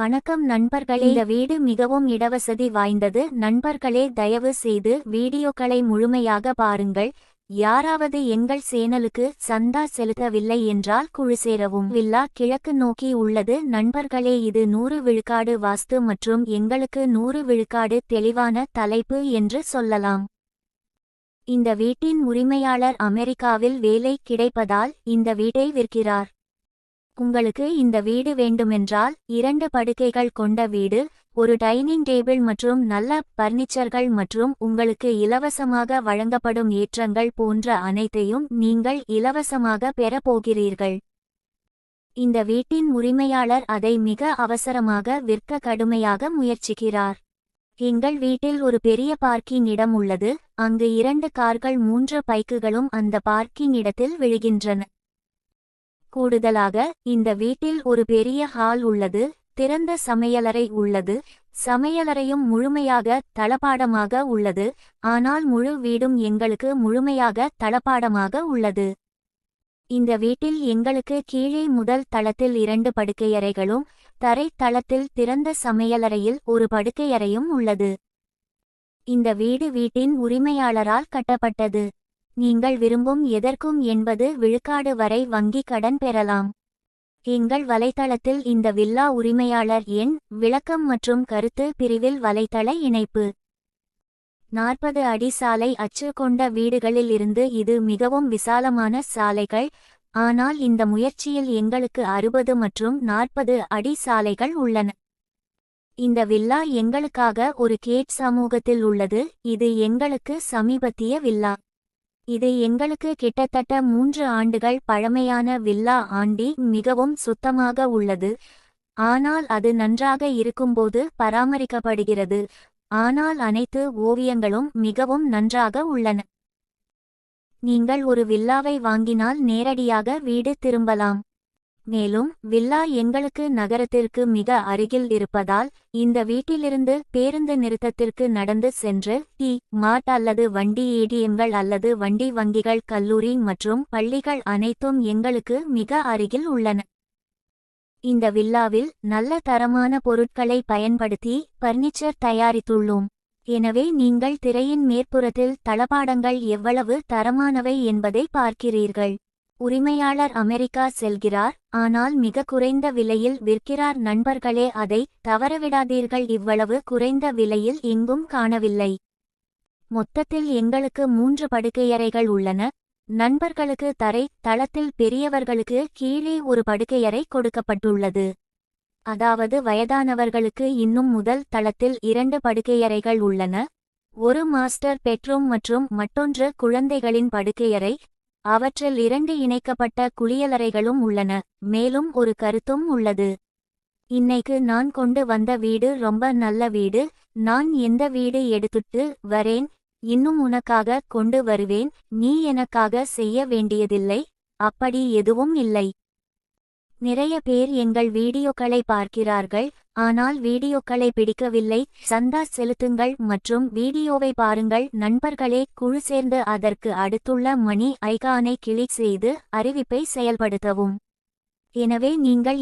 வணக்கம் நண்பர்களே. இந்த வீடு மிகவும் இடவசதி வாய்ந்தது. நண்பர்களே தயவு செய்து வீடியோக்களை முழுமையாக பாருங்கள். யாராவது எங்கள் சேனலுக்கு சந்தா செலுத்தவில்லை என்றால் குழு சேரவும். வில்லா கிழக்கு நோக்கி உள்ளது. நண்பர்களே இது நூறு விழுக்காடு வாஸ்து மற்றும் எங்களுக்கு நூறு விழுக்காடு தெளிவான தலைப்பு என்று சொல்லலாம். இந்த வீட்டின் உரிமையாளர் அமெரிக்காவில் வேலை கிடைப்பதால் இந்த வீட்டை விற்கிறார். உங்களுக்கு இந்த வீடு வேண்டுமென்றால் இரண்டு படுக்கைகள் கொண்ட வீடு ஒரு டைனிங் டேபிள் மற்றும் நல்ல பர்னிச்சர்கள் மற்றும் உங்களுக்கு இலவசமாக வழங்கப்படும் ஏற்றங்கள் போன்ற அனைத்தையும் நீங்கள் இலவசமாக பெறப் போகிறீர்கள். இந்த வீட்டின் உரிமையாளர் அதை மிக அவசரமாக விற்க கடுமையாக முயற்சிக்கிறார். எங்கள் வீட்டில் ஒரு பெரிய பார்க்கிங் இடம் உள்ளது அங்கு இரண்டு கார்கள் மூன்று பைக்குகளும் அந்த பார்க்கிங் இடத்தில் விழுகின்றன. கூடுதலாக இந்த வீட்டில் ஒரு பெரிய ஹால் உள்ளது திறந்த சமையலறை உள்ளது சமையலறையும் முழுமையாக தளபாடமாக உள்ளது ஆனால் முழு வீடும் எங்களுக்கு முழுமையாக தளபாடமாக உள்ளது. இந்த வீட்டில் எங்களுக்கு கீழே முதல் தளத்தில் இரண்டு படுக்கையறைகளும் தரை தளத்தில் திறந்த சமையலறையில் ஒரு படுக்கையறையும் உள்ளது. இந்த வீடு வீட்டின் உரிமையாளரால் கட்டப்பட்டது. நீங்கள் விரும்பும் எதற்கும் என்பது விழுக்காடு வரை வங்கி கடன் பெறலாம். எங்கள் வலைத்தளத்தில் இந்த வில்லா உரிமையாளர் எண் விளக்கம் மற்றும் கருத்து பிரிவில் வலைத்தள இணைப்பு. நாற்பது அடி சாலை அச்சு கொண்ட வீடுகளில் இருந்து இது மிகவும் விசாலமான சாலைகள் ஆனால் இந்த முயற்சியில் எங்களுக்கு அறுபது மற்றும் நாற்பது அடி சாலைகள் உள்ளன. இந்த வில்லா எங்களுக்காக ஒரு கேட் சமூகத்தில் உள்ளது இது எங்களுக்கு சமீபத்திய வில்லா. இது எங்களுக்கு கிட்டத்தட்ட மூன்று ஆண்டுகள் பழமையான வில்லா ஆண்டி மிகவும் சுத்தமாக உள்ளது. ஆனால் அது நன்றாக இருக்கும்போது பராமரிக்கப்படுகிறது. ஆனால் அனைத்து ஓவியங்களும் மிகவும் நன்றாக உள்ளன. நீங்கள் ஒரு வில்லாவை வாங்கினால் நேரடியாக வீடு திரும்பலாம். மேலும் வில்லா எங்களுக்கு நகரத்திற்கு மிக அருகில் இருப்பதால் இந்த வீட்டிலிருந்து பேருந்து நிறுத்தத்திற்கு நடந்து சென்று டி மார்ட் அல்லது வண்டி ஏடிஎம்கள் அல்லது வண்டி வங்கிகள் கல்லூரி மற்றும் பள்ளிகள் அனைத்தும் எங்களுக்கு மிக அருகில் உள்ளன. இந்த வில்லாவில் நல்ல தரமான பொருட்களை பயன்படுத்தி பர்னிச்சர் தயாரித்துள்ளோம். எனவே நீங்கள் திரையின் மேற்புறத்தில் தளபாடங்கள் எவ்வளவு தரமானவை என்பதை பார்க்கிறீர்கள். உரிமையாளர் அமெரிக்கா செல்கிறார் ஆனால் மிக குறைந்த விலையில் விற்கிறார். நண்பர்களே அதை தவறவிடாதீர்கள். இவ்வளவு குறைந்த விலையில் எங்கும் காணவில்லை. மொத்தத்தில் எங்களுக்கு மூன்று படுக்கையறைகள் உள்ளன. நண்பர்களுக்கு தரை தளத்தில் பெரியவர்களுக்கு கீழே ஒரு படுக்கையறை கொடுக்கப்பட்டுள்ளது. அதாவது வயதானவர்களுக்கு இன்னும் முதல் தளத்தில் இரண்டு படுக்கையறைகள் உள்ளன. ஒரு மாஸ்டர் பெட்ரூம் மற்றும் மற்றொன்று குழந்தைகளின் படுக்கையறை. அவற்றில் இரண்டு இணைக்கப்பட்ட குளியலறைகளும் உள்ளன மேலும் ஒரு கருத்தும் உள்ளது. இன்னைக்கு நான் கொண்டு வந்த வீடு ரொம்ப நல்ல வீடு நான் எந்த வீடு எடுத்துட்டு வரேன் இன்னும் உனக்காக கொண்டு வருவேன் நீ எனக்காக செய்ய வேண்டியதில்லை அப்படி எதுவும் இல்லை. நிறைய பேர் எங்கள் வீடியோக்களை பார்க்கிறார்கள் ஆனால் வீடியோக்களை பிடிக்கவில்லை. சந்தா செலுத்துங்கள் மற்றும் வீடியோவை பாருங்கள். நண்பர்களே குழு சேர்ந்து அதற்கு அடுத்துள்ள மணி ஐகானை கிளிக் செய்து அறிவிப்பை செயல்படுத்தவும். எனவே நீங்கள்